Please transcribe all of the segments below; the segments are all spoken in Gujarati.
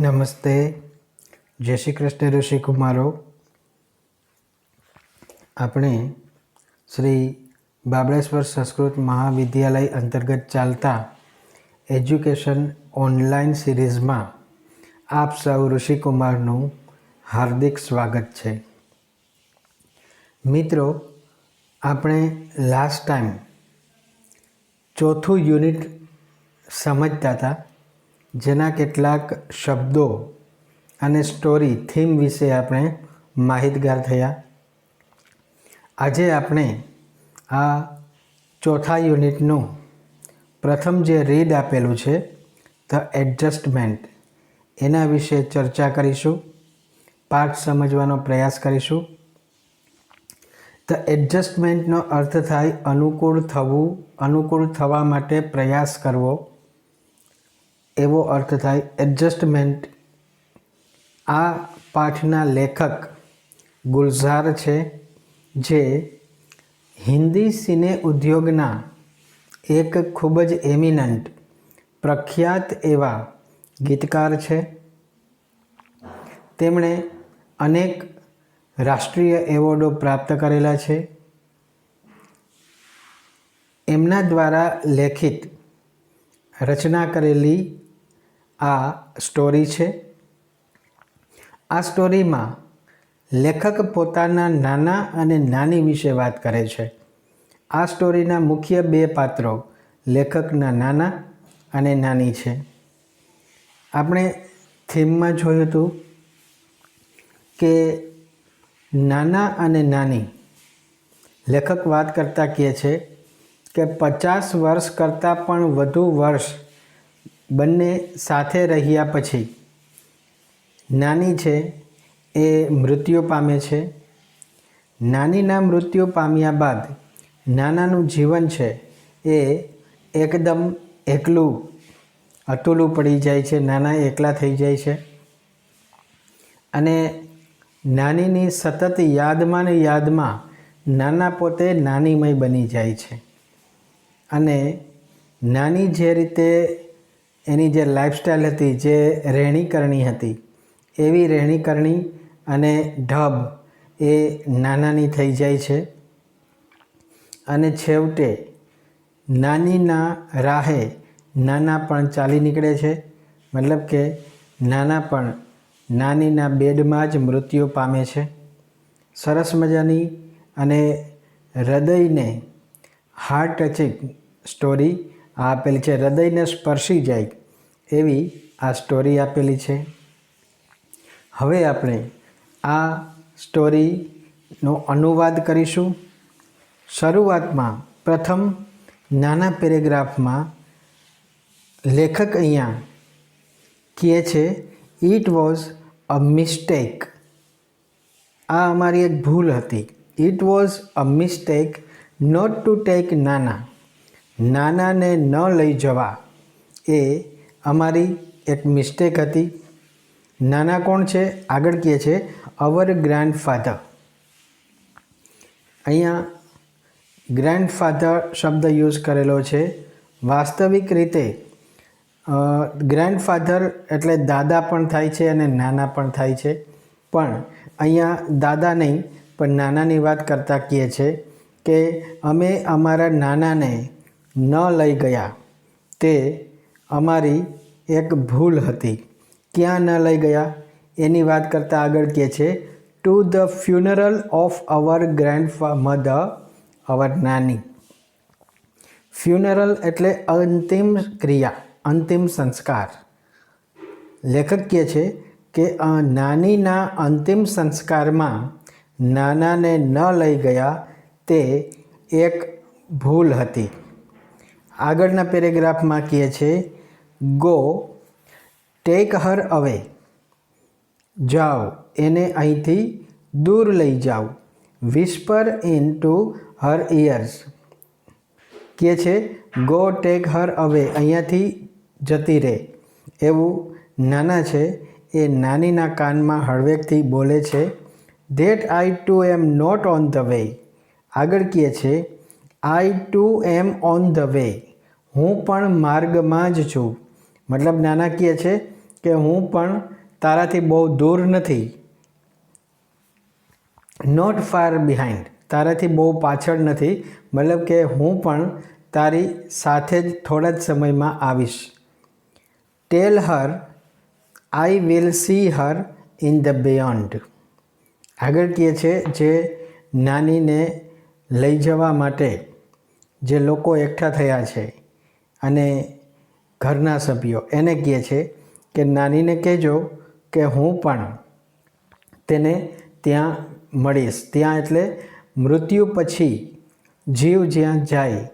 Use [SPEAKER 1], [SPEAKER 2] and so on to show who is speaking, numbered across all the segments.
[SPEAKER 1] નમસ્તે. જય શ્રી કૃષ્ણ ઋષિ કુમારો આપણે શ્રી બાબળેશ્વર સંસ્કૃત મહાવિદ્યાલય અંતર્ગત ચાલતા એજ્યુકેશન ઓનલાઈન સિરીઝમાં આપ સૌ ઋષિકુમારનું હાર્દિક સ્વાગત છે. મિત્રો, આપણે લાસ્ટ ટાઈમ ચોથું યુનિટ સમજતા હતા. જેના કેટલાક શબ્દો અને સ્ટોરી થીમ વિશે આપણે માહિતગાર થયા. આજે આપણે આ ચોથા યુનિટનું પ્રથમ જે રીડ આપેલું છે ધ એડજસ્ટમેન્ટ એના વિશે ચર્ચા કરીશું, પાઠ સમજવાનો પ્રયાસ કરીશું. ધ એડજસ્ટમેન્ટનો અર્થ થાય અનુકૂળ થવું, અનુકૂળ થવા માટે પ્રયાસ કરવો. એવો અર્થ થાય એડજસ્ટમેન્ટ આ પાઠના લેખક ગુલઝાર છે, જે હિન્દી સિને ઉદ્યોગના એક ખૂબ જ એમિનન્ટ, પ્રખ્યાત એવા ગીતકાર છે. તેમણે અનેક રાષ્ટ્રીય એવોર્ડો પ્રાપ્ત કરેલા છે. એમના દ્વારા લેખિત રચના કરેલી આ સ્ટોરી છે. આ સ્ટોરીમાં લેખક પોતાના નાના અને નાની વિશે વાત કરે છે. આ સ્ટોરીના મુખ્ય બે પાત્રો લેખકના નાના અને નાની છે. આપણે થીમમાં જોયું હતું કે નાના અને નાની લેખક વાત કરતાં કહે છે કે પચાસ વર્ષ કરતાં પણ વધુ વર્ષ બંને સાથે રહ્યા પછી, નાની છે એ મૃત્યુ પામે છે. નાનીના મૃત્યુ પામ્યા બાદ નાનાનું જીવન છે એ એકદમ એકલું અતુલું પડી જાય છે. નાના એકલા થઈ જાય છે. અને નાનીની સતત યાદમાં ને યાદમાં નાના પોતે નાનીમય બની જાય છે. અને નાની જે રીતે એની જે લાઇફસ્ટાઈલ હતી, જે રહેણીકરણી હતી, એવી રહેણીકરણી અને ઢબ એ નાનાની થઈ જાય છે. અને છેવટે નાનીના રાહે નાના પણ ચાલી નીકળે છે. મતલબ કે નાના પણ નાનીના બેડમાં જ મૃત્યુ પામે છે. સરસ મજાની અને હૃદયને હાર્ટ ટચિંગ સ્ટોરી આપેલી છે, હૃદયને સ્પર્શી જાય એવી આ સ્ટોરી આપેલી છે. હવે આપણે આ સ્ટોરીનો અનુવાદ કરીશું. શરૂઆતમાં પ્રથમ નાના પેરેગ્રાફમાં લેખક અહીંયા કહે છે ઇટ વોઝ અ મિસ્ટેક આ અમારી એક ભૂલ હતી. It was a mistake not to take નાના. નાનાને ન લઈ જવા. એ અમારી એક મિસ્ટેક હતી. નાના કોણ છે? આગળ કહે છે અવર ગ્રાન્ડ ફાધર અહીંયા ગ્રાન્ડ ફાધર શબ્દ યુઝ કરેલો છે. વાસ્તવિક રીતે ગ્રાન્ડ ફાધર એટલે દાદા પણ થાય છે અને નાના પણ થાય છે. પણ અહીંયા દાદા નહીં, પણ નાનાની વાત કરતાં કહે છે કે, અમે અમારા નાનાને ન લઈ ગયા. તે અમારી એક ભૂલ હતી. ક્યાં ન લઈ ગયા? એની વાત કરતાં આગળ કહે છે to the funeral of our grandmother our નાની ફ્યુનરલ એટલે અંતિમ ક્રિયા, અંતિમ સંસ્કાર. લેખક કહે છે કે નાનીના અંતિમ સંસ્કારમાં નાનાને ન લઈ ગયા તે એક ભૂલ હતી. આગળના પેરેગ્રાફમાં કહે છે, ગો, ટેક હર અવે. જાઓ, એને અહીંથી દૂર લઈ જાઓ. Whisper into her ears કહે છે, ગો, ટેક હર અવે, અહીંયાથી જતી રહે એવું નાના છે, એ નાનીના કાનમાં હળવેકથી બોલે છે that I too am not on the way આગળ કહે છે I too am on the way હું પણ માર્ગમાં જ છું. મતલબ નાનાકીય છે કે હું પણ તારાથી બહુ દૂર નથી. નોટ ફાર બિહાઇન્ડ તારાથી બહુ પાછળ નથી. મતલબ કે હું પણ તારી સાથે જ થોડા જ સમયમાં આવીશ. Tell her I will see her in the beyond આગળ કહે છે જે નાનીને લઈ જવા માટે જે લોકો એકઠા થયા છે. અને ઘરના સભ્યો એને કહે છે કે, નાનીને કહેજો કે હું પણ તેને ત્યાં મળીશ. ત્યાં એટલે મૃત્યુ પછી જીવ જ્યાં જાય,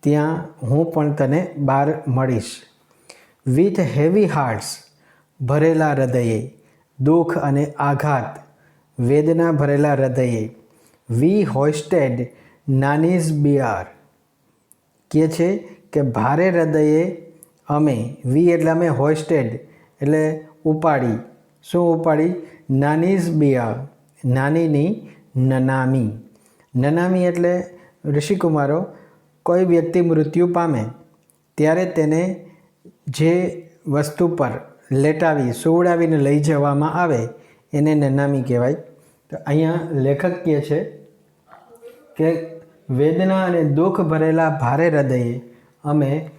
[SPEAKER 1] ત્યાં હું પણ તને બહાર મળીશ. વિથ હેવી હાર્ટ્સ ભરેલા હૃદયે, દુઃખ અને આઘાત, વેદના ભરેલા હૃદયે વી હોસ્ટેડ નાનીઝ બિયાર કહે છે કે ભારે હૃદયે અમે, વી એટલે અમે હોસ્ટેડ, એટલે ઉપાડી. શું ઉપાડી? નાનીઝ બિયાર નાનીની નનામી. નનામી એટલે ઋષિકુમારો, કોઈ વ્યક્તિ મૃત્યુ પામે, ત્યારે તેને જે વસ્તુ પર લેટાવી, સુવડાવીને લઈ જવામાં આવે, એને નનામી કહેવાય. તો અહીંયા લેખક કહે છે કે, વેદના અને દુઃખ ભરેલા ભારે હૃદયે અમે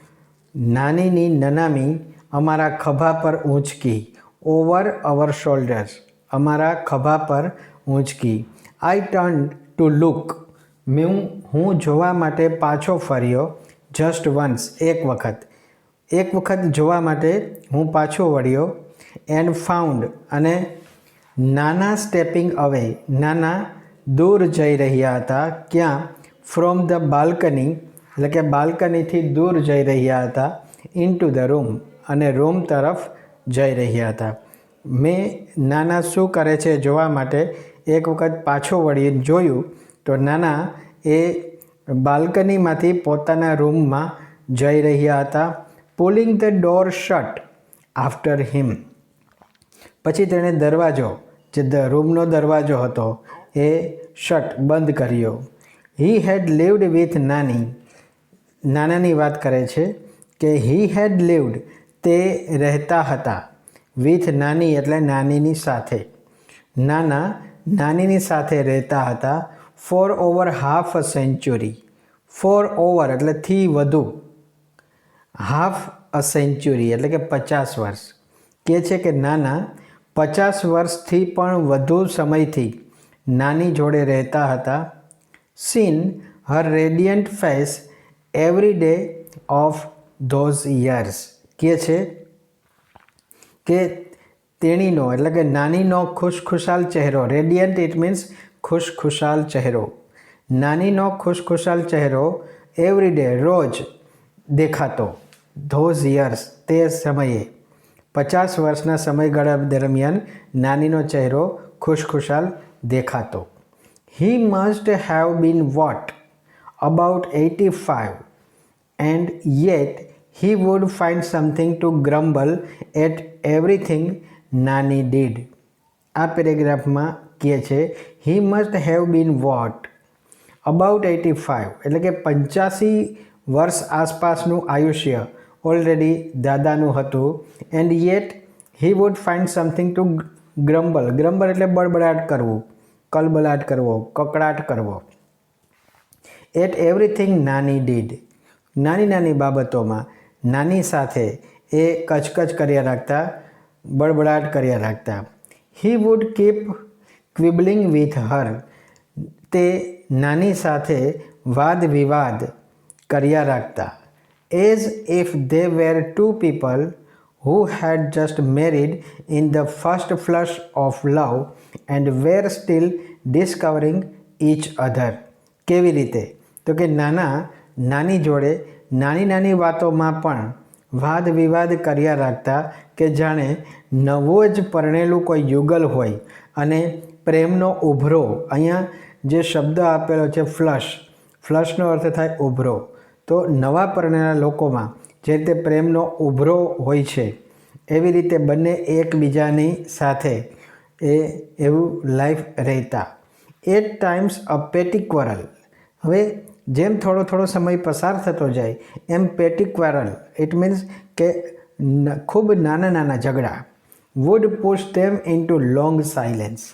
[SPEAKER 1] નાનીની નનામી અમારા ખભા પર ઊંચકી ઓવર અવર શોલ્ડર્સ અમારા ખભા પર ઊંચકી. આઈ ટર્ન ટુ લુક મેં હું જોવા માટે પાછો ફર્યો જસ્ટ વન્સ એક વખત. એક વખત જોવા માટે હું પાછો વળ્યો એન્ડ ફાઉન્ડ અને નાના સ્ટેપિંગ અવે નાના દૂર જઈ રહ્યા હતા, ક્યાં? ફ્રોમ ધ બાલ્કની એટલે કે બાલ્કનીથી દૂર જઈ રહ્યા હતા ઇન્ટુ ધ રૂમ અને રૂમ તરફ જઈ રહ્યા હતા. મેં નાના શું કરે છે જોવા માટે એક વખત પાછો વળી જોયું તો નાના એ બાલ્કનીમાંથી પોતાના રૂમમાં જઈ રહ્યા હતા pulling the door shut after him પછી તેણે દરવાજો, જે રૂમનો દરવાજો હતો, એ શટ બંધ કર્યો. હી હેડ લીવડ વિથ નાની નાનાની વાત કરે છે કે હી હેડ લીવડ તે રહેતા હતા વિથ નાની એટલે નાનીની સાથે. નાના નાનીની સાથે રહેતા હતા for over half a century for over એટલે થી વધુ. હાફ અ સેન્ચુરી એટલે કે પચાસ વર્ષ. કહે છે કે નાના પચાસ વર્ષથી પણ વધુ સમયથી નાની જોડે રહેતા હતા. Seen her radiant face every day of those years કે છે? કે તેણીનો, એટલે કે નાનીનો ખુશખુશાલ ચહેરો. રેડિયન્ટ ઇટ મીન્સ ખુશખુશાલ ચહેરો. નાનીનો ખુશખુશાલ ચહેરો એવરી ડે રોજ દેખાતો. ધોઝ યર્સ તે સમયે. પચાસ વર્ષના સમયગાળા દરમિયાન નાનીનો ચહેરો ખુશખુશાલ દેખાતો. He must have been what about eighty five and yet he would find something to grumble at everything નાની ડીડ આ પેરેગ્રાફમાં કહે છે he must have been what about eighty five એટલે કે પંચ્યાસી વર્ષ આસપાસનું આયુષ્ય ઓલરેડી દાદાનું હતું. And yet he would find something to grumble grumble એટલે બળબડાટ કરવું. કલબલાટ કરવો. કકડાટ કરવો. એટ એવરીથિંગ નાની ડીડ નાની નાની બાબતોમાં નાની સાથે એ કચકચ કર્યા રાખતા બળબડાટ કર્યા રાખતા he would keep quibbling with her તે નાની સાથે વાદ વિવાદ કર્યા રાખતા as if they were two people who had just married in the first flush of love and were still discovering each other. કેવી રીતે તો કે નાના, નાની જોડે નાની નાની વાતોમાં પણ વાદ વિવાદ કર્યા રાખતા કે જાણે નવો જ પરણેલું કોઈ યુગલ હોય અને પ્રેમનો ઉભરો, અહીંયા જે શબ્દ આપેલો છે ફ્લશ, ફ્લશનો અર્થ થાય ઉભરો. તો નવા પરણેલા લોકોમાં જે રીતે પ્રેમનો ઉભરો હોય છે, એવી રીતે બંને એકબીજાની સાથે એ એવું લાઈફ રહેતા. એટ ટાઈમ્સ અ પેટી ક્વરલ હવે જેમ થોડો થોડો સમય પસાર થતો જાય, એમ પેટી ક્વારલ ઇટ મીન્સ કે ખૂબ નાના નાના ઝઘડા. Would push them into long silence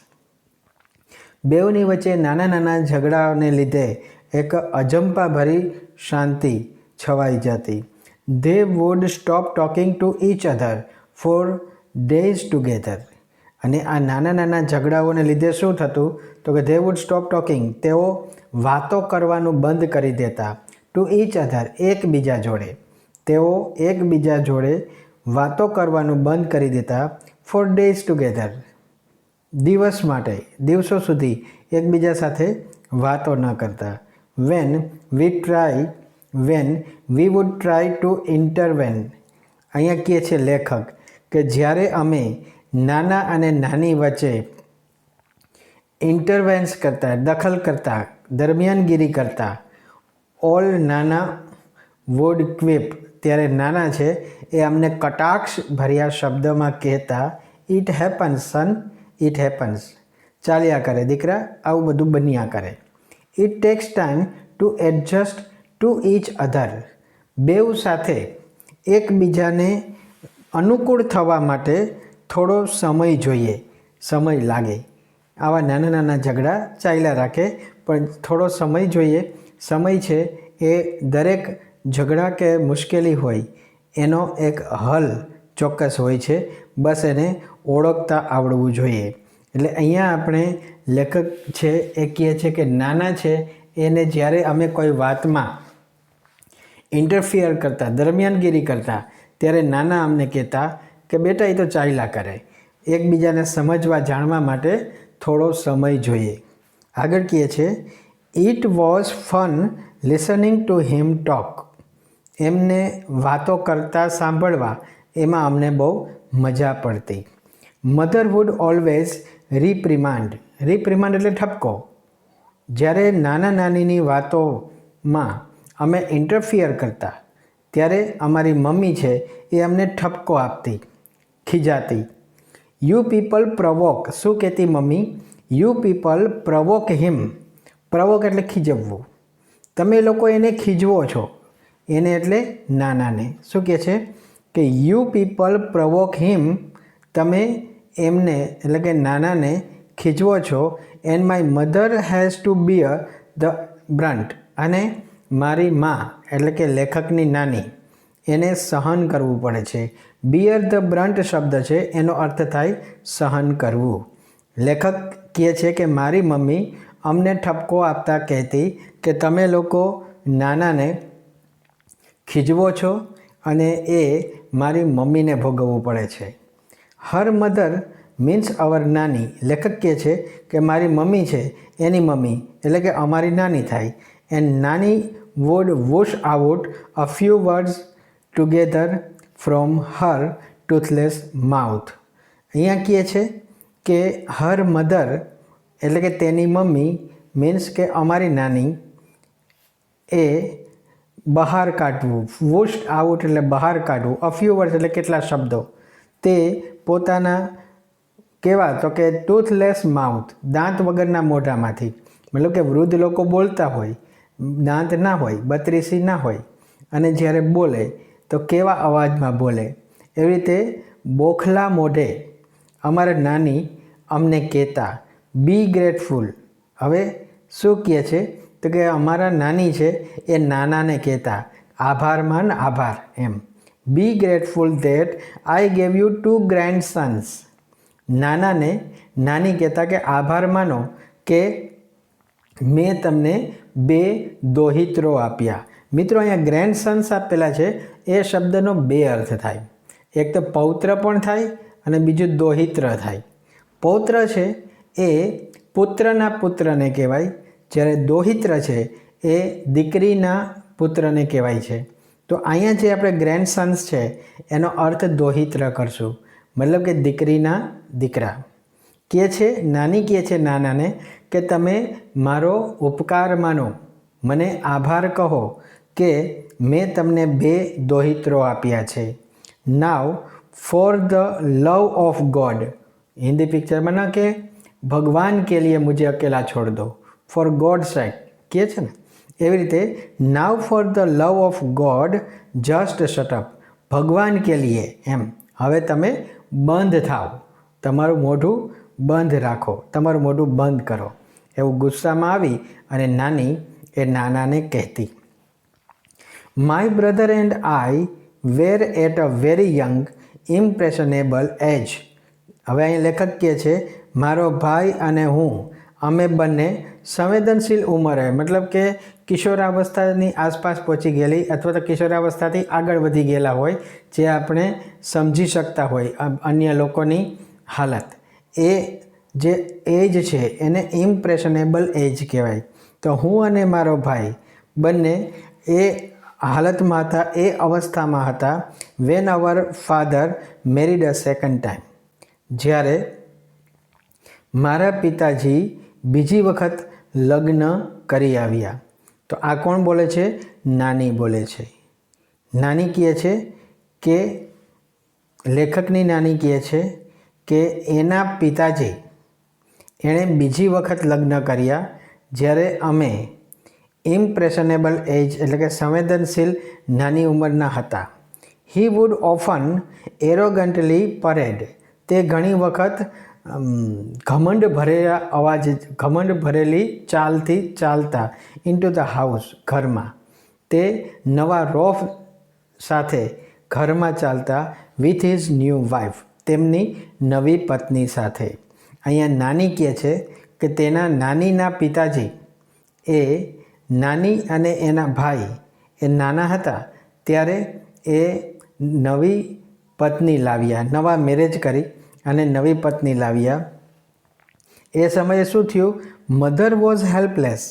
[SPEAKER 1] બેઉની વચ્ચે નાના નાના ઝઘડાઓને લીધે એક અજંપાભરી શાંતિ છવાઈ જતી. They would stop talking to each other for days together અને આ નાના નાના ઝઘડાઓને લીધે શું થતું? તો કે દે વુડ સ્ટોપ ટોકિંગ તેઓ વાતો કરવાનું બંધ કરી દેતા. ટુ ઇચ અધર એકબીજા જોડે. તેઓ એકબીજા જોડે વાતો કરવાનું બંધ કરી દેતા ફોર ડેઝ ટુગેધર દિવસ માટે, દિવસો સુધી એકબીજા સાથે વાતો ન કરતા. When we try when we would try to intervene અહીંયા કહે છે લેખક કે જ્યારે અમે નાના અને નાની વચ્ચે ઇન્ટરવેન્સ કરતા, દખલ કરતા, દરમિયાનગીરી કરતા ઓલ નાના વુડ ક્વિપ ત્યારે નાના છે, એ અમને કટાક્ષ ભર્યા શબ્દમાં કહેતા it happens son it happens ચાલ્યા કરે, દીકરા, આવું બધું બન્યા કરે. It takes time to adjust to each other બેઉ સાથે એકબીજાને અનુકૂળ થવા માટે થોડો સમય જોઈએ, સમય લાગે. આવા નાના નાના ઝઘડા ચાલ્યા રાખે, પણ થોડો સમય જોઈએ. સમય છે એ દરેક ઝઘડા કે મુશ્કેલી હોય, એનો એક હલ ચોક્કસ હોય છે. બસ એને ઓળખતા આવડવું જોઈએ. એટલે અહીંયા આપણે લેખક છે એ કહે છે કે નાના છે એને જ્યારે અમે કોઈ વાતમાં ઇન્ટરફિયર કરતા, દરમિયાનગીરી કરતા, ત્યારે નાના અમને કહેતા કે બેટા એ તો ચાલ્યા કરે. એકબીજાને સમજવા જાણવા માટે થોડો સમય જોઈએ. આગળ કહે છે it was fun listening to him talk એમને વાતો કરતા સાંભળવા એમાં અમને બહુ મજા પડતી. Mother would always reprimand reprimand એટલે ઠપકો. જ્યારે નાના નાનીની વાતોમાં અમે ઇન્ટરફિયર કરતા, ત્યારે અમારી મમ્મી છે એ અમને ઠપકો આપતી. ખીજાતી. યુ પીપલ પ્રવોક શું કહેતી mummy? You people provoke him provoke એટલે ખીજવવું. તમે લોકો એને ખીજવો છો. એને એટલે નાનાને. શું કહે છે? કે યુ પીપલ પ્રવોક હિમ તમે એમને એટલે કે નાનાને ખીજવો છો. And my mother has to bear the brunt અને મારી મા એટલે કે લેખકની નાની. એને સહન કરવું પડે છે. બિયર ધ બ્રન્ટ શબ્દ છે, એનો અર્થ થાય સહન કરવું. લેખક કહે છે કે, મારી મમ્મી અમને ઠપકો આપતા કહેતી કે, તમે લોકો નાનાને ખીજવો છો અને એ મારી મમ્મીને ભોગવવું પડે છે. હર મધર મીન્સ અવર નાની. લેખક કહે છે કે, મારી મમ્મી છે, એની મમ્મી. એટલે કે, અમારી નાની થાય. એન્ડ નાની would wash out a few words together from her toothless mouth અહીંયા કહે છે કે હર મધર એટલે કે તેની મમ્મી મીન્સ કે અમારી નાની, એ બહાર કાઢવું વોશ આઉટ એટલે બહાર કાઢવું અ ફ્યુ એટલે કેટલા શબ્દો. તે પોતાના કેવા તો કે ટૂથલેસ માઉથ દાંત વગરના મોઢામાંથી. મતલબ કે વૃદ્ધ લોકો બોલતા હોય, દાંત ના હોય, બત્રીસી ના હોય, અને જ્યારે બોલે તો કેવા અવાજમાં બોલે? એવી રીતે બોખલા મોઢે અમારા નાની અમને કહેતા, બી ગ્રેટફુલ. હવે શું કહે છે? તો કે અમારા નાની છે એ નાનાને કહેતા આભાર માન આભાર, એમ. Be grateful that I gave you two grandsons નાનાને નાની કહેતા કે, આભાર માનો કે મેં તમને બે દોહિત્રો આપ્યા. મિત્રો, અહીંયા ગ્રેન્ડ સન્સ આપેલા છે એ શબ્દનો બે અર્થ થાય. એક તો પૌત્ર પણ થાય અને બીજું દોહિત્ર થાય. પૌત્ર છે એ પુત્રના પુત્રને કહેવાય. જ્યારે દોહિત્ર છે એ દીકરીના પુત્રને કહેવાય છે. તો અહીંયા જે આપણે ગ્રેન્ડ સન્સ છે, એનો અર્થ દોહિત્ર કરશું. મતલબ કે દીકરીના દીકરા. કહે છે, નાની કહે છે નાનાને, કે તમે મારો ઉપકાર માનો, મને આભાર કહો કે મેં તમને બે દોહિત્રો આપ્યા છે. Now for the love of God Hindi પિક્ચરમાં ના કે? ભગવાન કે લીએ મુજે અકેલા છોડ દો. ફોર ગોડ સેક કહે છે ને? એવી રીતે now for the love of God just shut up ભગવાન કે લીએ એમ. હવે તમે બંધ થાવ તમારું મોઢું બંધ રાખો. તમારું મોઢું બંધ કરો. એવું ગુસ્સામાં આવી અને નાની એ નાનાને કહેતી. My brother and I were at a very young impressionable age હવે અહીં લેખક કહે છે, મારો ભાઈ અને હું, અમે બંને સંવેદનશીલ ઉંમરે, મતલબ કે કિશોરાવસ્થાની આસપાસ પહોંચી ગયેલી અથવા તો કિશોરાવસ્થાથી આગળ વધી ગયેલા હોય, જે આપણે સમજી શકતા હોય અન્ય લોકોની હાલત. એ જે એજ છે, એને ઇમ્પ્રેશનેબલ એજ કહેવાય. તો હું અને મારો ભાઈ બંને એ હાલતમાં હતા એ અવસ્થામાં હતા when our father married a second time જ્યારે મારા પિતાજી બીજી વખત લગ્ન કરી આવ્યા. તો આ કોણ બોલે છે? નાની બોલે છે. નાની કહે છે કે, લેખકની નાની કહે છે કે એના પિતાજી એણે બીજી વખત લગ્ન કર્યા જ્યારે અમે ઇમ્પ્રેશનેબલ એજ એટલે કે સંવેદનશીલ નાની ઉંમરના હતા. He would often arrogantly parade તે ઘણી વખત ઘમંડ ભરેલા અવાજ, ઘમંડ ભરેલી ચાલથી ચાલતા ઇન્ટુ ધ હાઉસ ઘરમાં. તે નવા રોફ સાથે ઘરમાં ચાલતા વિથ હિઝ ન્યૂ વાઇફ તેમની નવી પત્ની સાથે. અહીંયા નાની કહે છે કે તેના નાનીના પિતાજી એ નાની અને એના ભાઈ એ નાના હતા ત્યારે એ નવી પત્ની લાવ્યા, નવા મેરેજ કરી અને નવી પત્ની લાવ્યા. એ સમયે શું થયું? મધર વોઝ હેલ્પલેસ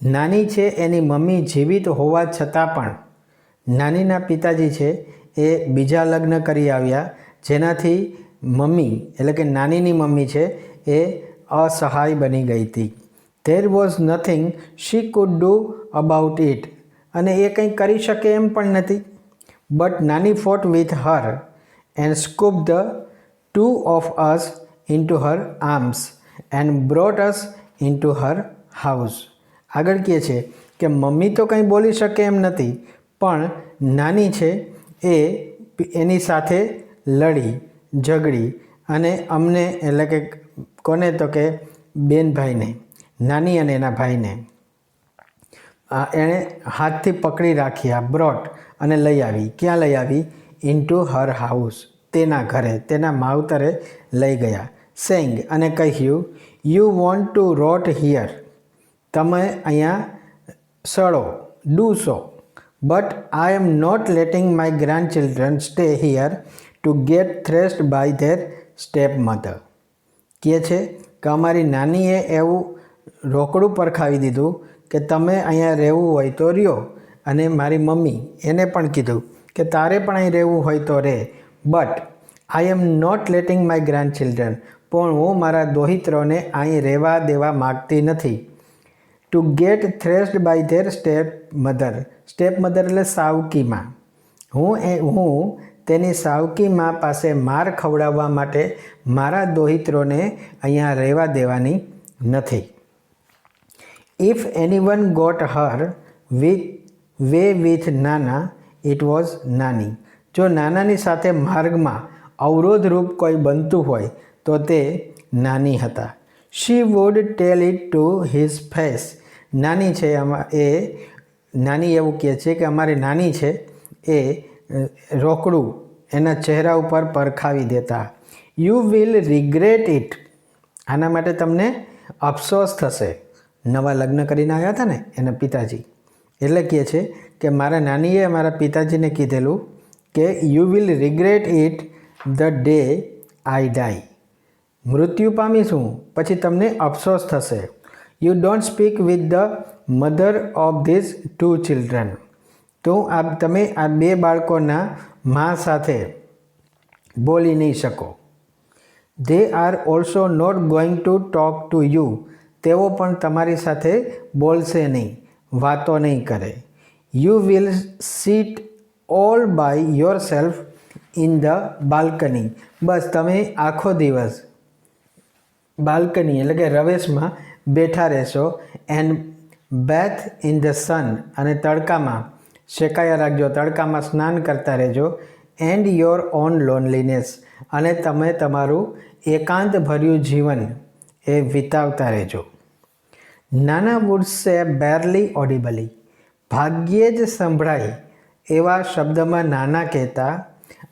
[SPEAKER 1] નાની છે એની મમ્મી જીવિત હોવા છતાં પણ નાનીના પિતાજી છે એ બીજા લગ્ન કરી આવ્યા, જેનાથી મમ્મી એટલે કે નાનીની મમ્મી છે એ અસહાય બની ગઈ હતી. There was nothing she could do about it અને એ કંઈ કરી શકે એમ પણ નથી. બટ નાની fought with her and scoop the two of us into her arms and brought us into her house આગળ કહે છે કે મમ્મી તો કંઈ બોલી શકે એમ નથી, પણ નાની છે એ એની સાથે લડી, ઝઘડી અને અમને એટલે કે કોને તો કે બેન ભાઈને નાની અને એના ભાઈને. એણે હાથથી પકડી રાખ્યા બ્રોટ અને લઈ આવી. ક્યાં લઈ આવી? ઇન્ટુ હર હાઉસ તેના ઘરે, તેના માવતરે લઈ ગયા. સેંગ અને કહ્યું you want to rot here તમે અહીંયા સળો do so but I am not letting my grandchildren stay here to get thrashed by their step mother કહે છે કે અમારી નાનીએ એવું રોકડું પરખાવી દીધું કે તમે અહીંયા રહેવું હોય તો રહ્યો. અને મારી મમ્મી એને પણ કીધું કે તારે પણ અહીં રહેવું હોય તો રહે. But I am not letting my grandchildren પણ હું મારા દોહિત્રોને અહીં રહેવા દેવા માગતી નથી. To get thrashed by their step mother step mother એટલે સાવકીમાં. હું એ, હું તેની સાવકીમાં પાસે માર ખવડાવવા માટે મારા દોહિત્રોને અહીંયા રહેવા દેવાની નથી. If anyone got her with way with નાના ઇટ વોઝ નાની જો નાનાની સાથે માર્ગમાં અવરોધરૂપ કોઈ બનતું હોય, તો તે નાની હતા. She would tell it to his face નાની છે એ નાની એવું કહે છે કે અમારી નાની છે, એ રોકડું એના ચહેરા ઉપર પરખાવી દેતા. યુ વિલ રિગ્રેટ ઇટ આના માટે તમને અફસોસ થશે. નવા લગ્ન કરીને આવ્યા હતા ને એના પિતાજી. એટલે કહે છે કે મારા નાનીએ મારા પિતાજીને કીધેલું કે you will regret it the day I die મૃત્યુ પામીશું પછી તમને અફસોસ થશે. You don't speak with the mother of this two children તો આ તમે આ બે બાળકોના મા સાથે બોલી નહીં શકો. They are also not going to talk to you તેઓ પણ તમારી સાથે બોલશે નહીં, વાતો નહીં કરે. You will sit all by yourself in the balcony બસ, તમે આખો દિવસ બાલ્કની એટલે કે રવેશમાં બેઠા રહેશો and bathe in the sun અને તડકામાં શેકાયા રાખજો. તડકામાં સ્નાન કરતા રહેજો એન્ડ યોર ઓન લોનલીનેસ અને તમે તમારું એકાંત ભર્યું જીવન એ વિતાવતા રહેજો. નાના વુડ સે બેરલી ઓડિબલી ભાગ્યે જ સંભળાય એવા શબ્દમાં નાના કહેતા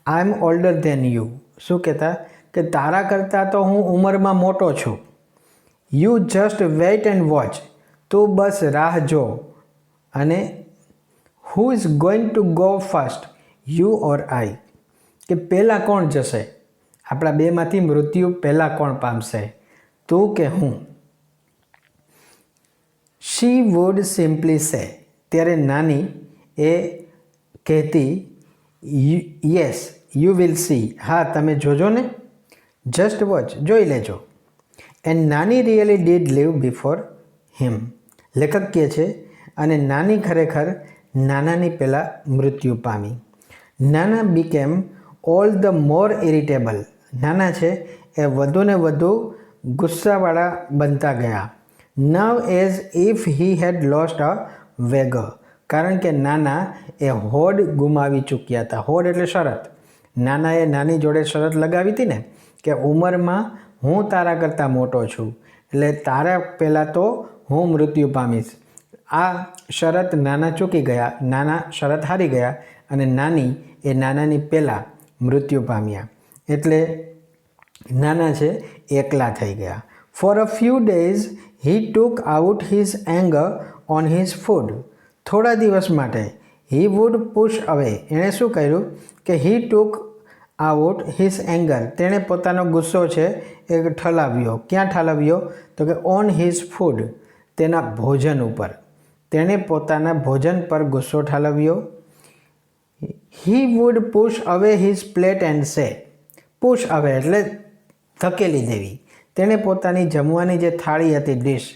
[SPEAKER 1] I am older than you શું કહેતા? કે તારા કરતાં તો હું ઉંમરમાં મોટો છું. You just wait and watch તું બસ રાહ જો. અને who is going to go first you or I કે પહેલાં કોણ જશે? આપણા બેમાંથી મૃત્યુ પહેલાં કોણ પામશે? તું કે હું? શી વુડ સિમ્પલી સે ત્યારે નાની એ કહેતી યસ યુ વિલ સી હા, તમે જોજો ને. જસ્ટ વોચ જોઈ લેજો. એન્ડ નાની really did leave before him લેખક કહે છે, અને નાની ખરેખર નાનાની પહેલાં મૃત્યુ પામી. નાના became all the more irritable નાના છે એ વધુને વધુ ગુસ્સાવાળા બનતા ગયા. Now as if he had lost a wager કારણ કે નાના એ હોડ ગુમાવી ચૂક્યા હતા. હોડ એટલે શરત. નાનાએ નાની જોડે શરત લગાવી હતી ને કે ઉંમરમાં હું તારા કરતાં મોટો છું. એટલે તારા પહેલાં તો હું મૃત્યુ પામીશ. આ શરત નાના ચૂકી ગયા. નાના શરત હારી ગયા અને નાની એ નાનાની પહેલાં મૃત્યુ પામ્યા. એટલે નાના છે એકલા થઈ ગયા. For a few days he took out his anger on his food થોડા દિવસ માટે હી વુડ પુશ અવે એણે શું કર્યું? કે he took out his anger તેણે પોતાનો ગુસ્સો છે એ ઠલાવ્યો. ક્યાં ઠલાવ્યો? તો કે ઓન હિઝ ફૂડ તેના ભોજન ઉપર. તેણે પોતાના ભોજન પર ગુસ્સો ઠાલવ્યો. He would push away his plate and say push away એટલે ધકેલી દેવી. તેણે પોતાની જમવાની જે થાળી હતી ડીશ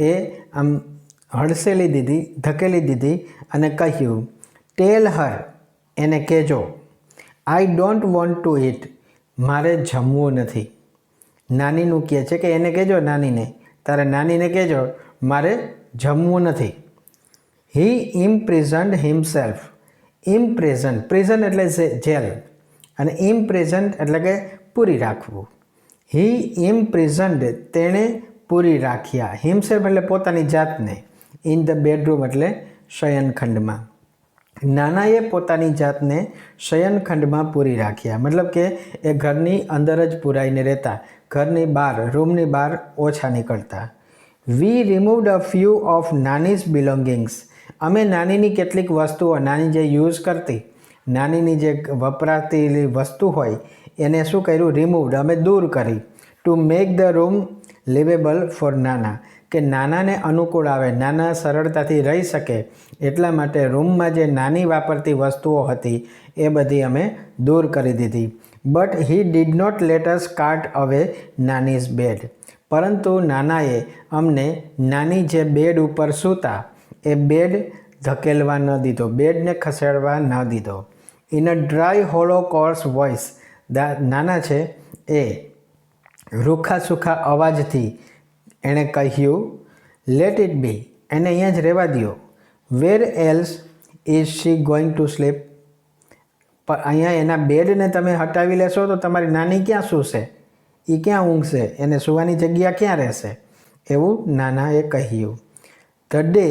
[SPEAKER 1] એ આમ હડસેલી દીધી, ધકેલી દીધી અને કહ્યું ટેલ હર, એને કહેજો. I don't want to eat મારે જમવું નથી. નાનીનું કહે છે કે એને કહેજો નાનીને. તારે નાનીને કહેજો, મારે જમવું નથી. He imprisoned himself imprisoned prison એટલે જેલ. અને ઇમ્પ્રેઝન્ટ એટલે કે પૂરી રાખવું. હી ઇમ્પ્રિઝન્ડ તેણે પૂરી રાખ્યા. હિમસેલ્ફ એટલે પોતાની જાતને. ઇન ધ બેડરૂમ એટલે શયનખંડમાં. નાનાએ પોતાની જાતને શયનખંડમાં પૂરી રાખ્યા. મતલબ કે એ ઘરની અંદર જ પૂરાઈને રહેતા. ઘરની બહાર, રૂમની બહાર ઓછા નીકળતા. We removed a few of Nani's belongings અમે નાનીની કેટલીક વસ્તુઓ નાની જે યુઝ કરતી, નાનીની જે વપરાતી વસ્તુ હોય એને શું કર્યું? રિમૂવડ અમે દૂર કરી. To make the room livable for નાના. કે નાનાને અનુકૂળ આવે. નાના સરળતાથી રહી શકે. એટલા માટે રૂમમાં જે નાની વાપરતી વસ્તુઓ હતી, એ બધી અમે દૂર કરી દીધી. But he did not let us cart away Nani's bed પરંતુ નાનાએ અમને નાની જે બેડ ઉપર સૂતા, એ બેડ ધકેલવા ન દીધો. બેડને ખસેડવા ન દીધો. In a dry hollow coarse voice નાના છે, એ રૂખા સુખા અવાજથી એણે કહ્યું લેટ ઇટ બી એને અહીંયા જ રહેવા દો where else is she going to sleep પણ અહીંયા એના બેડને તમે હટાવી લેશો તો તમારી નાની ક્યાં સૂશે? એ ક્યાં ઊંઘશે? એને સૂવાની જગ્યા ક્યાં રહેશે? એવું નાનાએ કહ્યું. The day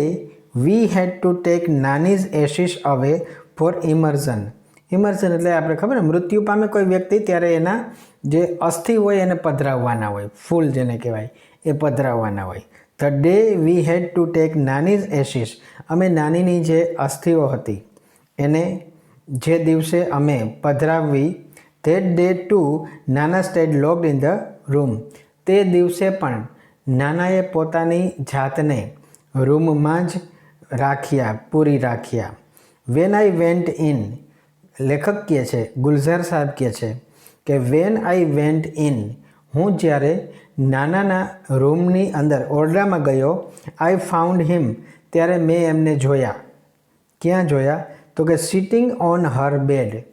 [SPEAKER 1] we had to take Nani's ashes away for immersion immersion એટલે આપણે ખબર મૃત્યુ પામે કોઈ વ્યક્તિ ત્યારે એના જે અસ્થિ હોય એને પધરાવવાના હોય. ફૂલ જેને કહેવાય, એ પધરાવવાના હોય. The day we had to take Nani's ashes અમે નાનીની જે અસ્થિઓ હતી, એને જે દિવસે અમે પધરાવવી ધેટ ડે ટુ નાના stayed locked in the room તે દિવસે પણ નાનાએ પોતાની જાતને રૂમમાં જ રાખ્યા, પૂરી રાખ્યા. વેન આઈ વેન્ટ ઇન લેખક કહે છે, ગુલઝાર સાહેબ કહે છે કે વેન આઈ વેન્ટ ઇન હું જ્યારે નાનાના રૂમની અંદર ઓરડામાં ગયો આઈ ફાઉન્ડ હિમ ત્યારે મેં એમને જોયા. ક્યાં જોયા? તો કે સિટિંગ ઓન હર બેડ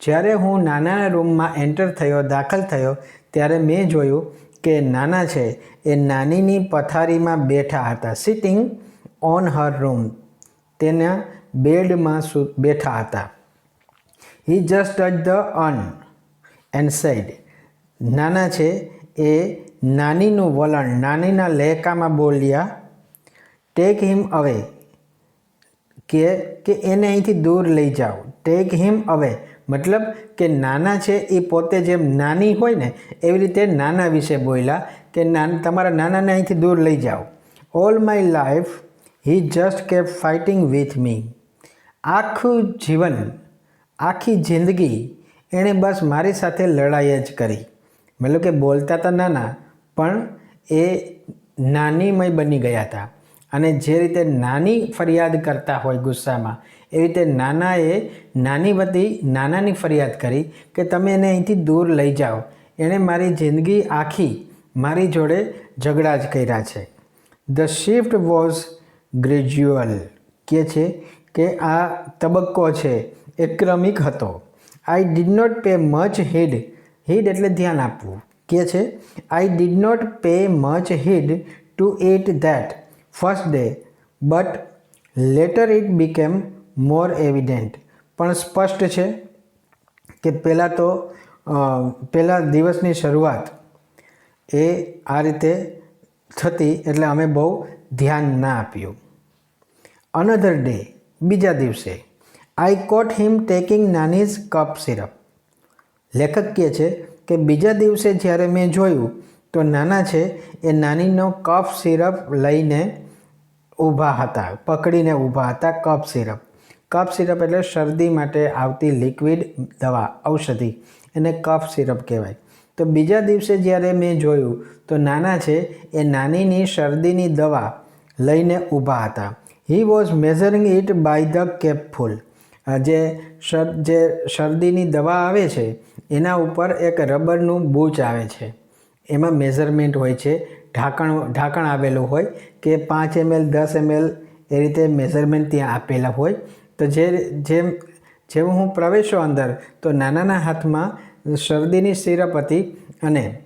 [SPEAKER 1] જ્યારે હું નાનાના રૂમમાં એન્ટર થયો, દાખલ થયો, ત્યારે મેં જોયું કે નાના છે, એ નાનીની પથારીમાં બેઠા હતા. સિટિંગ ઓન હર રૂમ તેના બેડમાં બેઠા હતા. હી જસ્ટ ટચ ધ અન એન્ડ સાઈડ નાના છે એ નાનીનું વલણ, નાનીના લહેકામાં બોલ્યા ટેક હિમ અવે કે કે એને અહીંથી દૂર લઈ જાઓ. ટેક હિમ અવે મતલબ કે નાના છે એ પોતે જેમ નાની હોય ને, એવી રીતે નાના વિશે બોલ્યા કે નાન, તમારા નાનાને અહીંથી દૂર લઈ જાઓ. All my life he just kept fighting with me આખું જીવન આખી જિંદગી એણે બસ મારી સાથે લડાઈ જ કરી. મતલબ કે બોલતા હતા નાના, પણ એ નાનીમય બની ગયા હતા. અને જે રીતે નાની ફરિયાદ કરતા હોય ગુસ્સામાં, એ રીતે નાનાએ નાની બધી નાનાની ફરિયાદ કરી કે તમે એને અહીંથી દૂર લઈ જાઓ. એણે મારી જિંદગી આખી મારી જોડે ઝઘડા જ કર્યા છે. ધ શિફ્ટ વોઝ ગ્રેજ્યુઅલ કે છે કે આ તબક્કો છે એ ક્રમિક હતો. I did not pay much heed heed એટલે ધ્યાન આપવું. કે છે I did not pay much heed to at that first day but later it became more evident પણ સ્પષ્ટ છે કે પહેલાં તો પહેલાં દિવસની શરૂઆત એ આ રીતે થતી એટલે અમે બહુ ધ્યાન ના આપ્યું. અનધર ડે બીજા દિવસે. I caught him taking Nani's cough syrup લેખક કહે છે કે બીજા દિવસે જ્યારે મેં જોયું, તો નાના છે, એ નાનીનો કફ સિરપ લઈને ઊભા હતા, પકડીને ઊભા હતા કફ સિરપ કફ સિરપ એટલે શરદી માટે આવતી લિક્વિડ દવા, ઔષધિ, એને કફ સિરપ કહેવાય. તો બીજા દિવસે જ્યારે મેં જોયું, તો નાના છે, એ નાનીની શરદીની દવા લઈને ઊભા હતા. He was measuring it by the capful જે શર, જે શરદીની દવા આવે છે, એના ઉપર એક રબરનું બૂચ આવે છે. એમાં મેઝરમેન્ટ હોય છે. ઢાંકણ ઢાંકણ આવેલું હોય કે પાંચ એમએલ દસ એમએલ એ રીતે મેઝરમેન્ટ ત્યાં આપેલા હોય. તો જે, જેમ જેમ હું પ્રવેશો અંદર, તો નાનાના હાથમાં શરદીની સિરપ હતી અને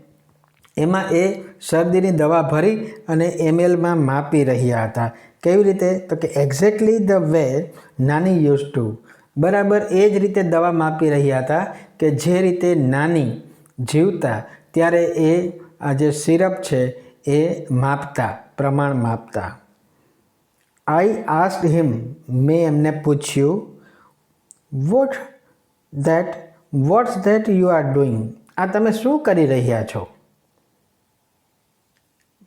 [SPEAKER 1] એમાં એ શરદીની દવા ભરી અને એમએલમાં માપી રહ્યા હતા. કેવી રીતે? તો કે exactly the way Nani used to બરાબર એ જ રીતે દવા માપી રહ્યા હતા કે જે રીતે નાની જીવતા ત્યારે એ આ જે સિરપ છે એ માપતા, પ્રમાણ માપતા. આઈ આસ્ક હિમ, મેં એમને પૂછ્યું, what that, what's that you are doing? આ તમે શું કરી રહ્યા છો?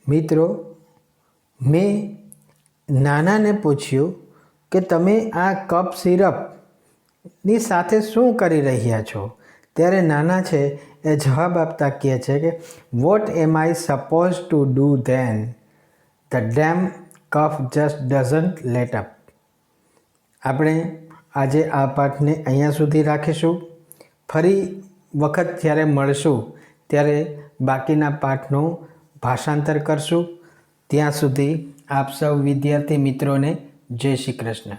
[SPEAKER 1] મિત્રો, મેં નાનાને પૂછ્યું કે, તમે આ કપ સિરપની સાથે શું કરી રહ્યા છો? ત્યારે નાના છે, એ જવાબ આપતા કહે છે કે what am I suppose to do then the damn cough just doesn't let up આપણે આજે આ પાઠને અહીંયા સુધી રાખીશું. ફરી વખત જ્યારે મળશું, ત્યારે બાકીના પાઠનું ભાષાંતર કરશું. ત્યાં સુધી આપ સૌ વિદ્યાર્થી મિત્રોને જય શ્રી કૃષ્ણ.